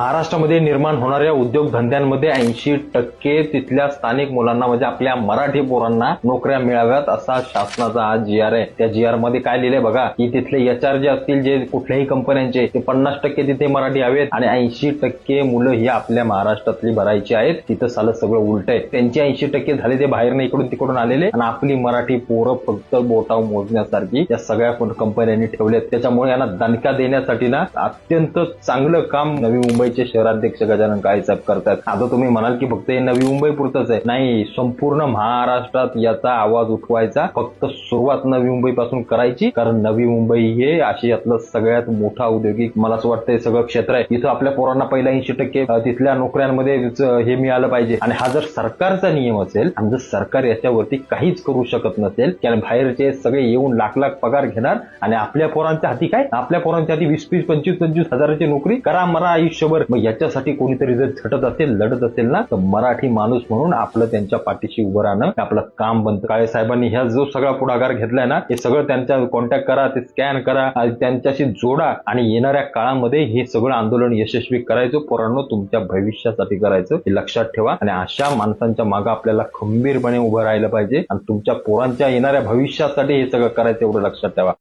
महाराष्ट्रामध्ये निर्माण होणाऱ्या उद्योगधंद्यांमध्ये ऐंशी टक्के तिथल्या स्थानिक मुलांना म्हणजे आपल्या मराठी पोरांना नोकऱ्या मिळाव्यात असा शासनाचा हा जी आर आहे. त्या जी आरमध्ये काय लिहिलंय बघा की तिथले एच आर जे असतील जे कुठल्याही कंपन्यांचे ते पन्नास टक्के तिथे मराठी हवेत आणि ऐंशी टक्के मुलं ही आपल्या महाराष्ट्रातली भरायची आहेत. तिथं सालं सगळं उलट आहे. त्यांचे ऐंशी टक्के झाले ते बाहेरनं इकडून तिकडून आलेले आणि आपली मराठी पोरं फक्त बोटाव मोजण्यासारखी या सगळ्या कंपन्यांनी ठेवल्यात. त्याच्यामुळे यांना दणका देण्यासाठी ना अत्यंत चांगलं काम नवी मुंबई मुंबईचे शहराध्यक्ष गजानन काळेसाहेब करतात. आता तुम्ही म्हणाल की फक्त हे नवी मुंबई पुरतच आहे. नाही संपूर्ण महाराष्ट्रात याचा आवाज उठवायचा फक्त सुरुवात नवी मुंबई पासून करायची. कारण नवी मुंबई हे आशियातलं सगळ्यात मोठा औद्योगिक मला असं वाटतं हे सगळं क्षेत्र आहे. इथं आपल्या पोरांना पहिला ऐंशी टक्के तिथल्या नोकऱ्यांमध्ये हे मिळालं पाहिजे. आणि हा जर सरकारचा नियम असेल आणि जर सरकार याच्यावरती काहीच करू शकत नसेल कारण बाहेरचे सगळे येऊन लाख लाख पगार घेणार आणि आपल्या पोरांच्या हाती काय? आपल्या पोरांच्या हाती वीस वीस पंचवीस पंचवीस हजाराची नोकरी करा मरा आयुष्यभर मग याच्यासाठी कोणीतरी जर झटत असेल लढत असेल ना तर मराठी माणूस म्हणून आपलं त्यांच्या पाठीशी उभं राहणं आपलं काम बनतं. काळे साहेबांनी ह्या जो सगळा पुढाकार घेतलाय ना हे सगळं त्यांच्या कॉन्टॅक्ट करा ते स्कॅन करा आणि त्यांच्याशी जोडा आणि येणाऱ्या काळामध्ये हे सगळं आंदोलन यशस्वी करायचं. पोरांनो तुमच्या भविष्यासाठी करायचं हे लक्षात ठेवा. आणि अशा माणसांच्या मागे आपल्याला खंबीरपणे उभं राहिलं पाहिजे. आणि तुमच्या पोरांच्या येणाऱ्या भविष्यासाठी हे सगळं करायचं एवढं लक्षात ठेवा.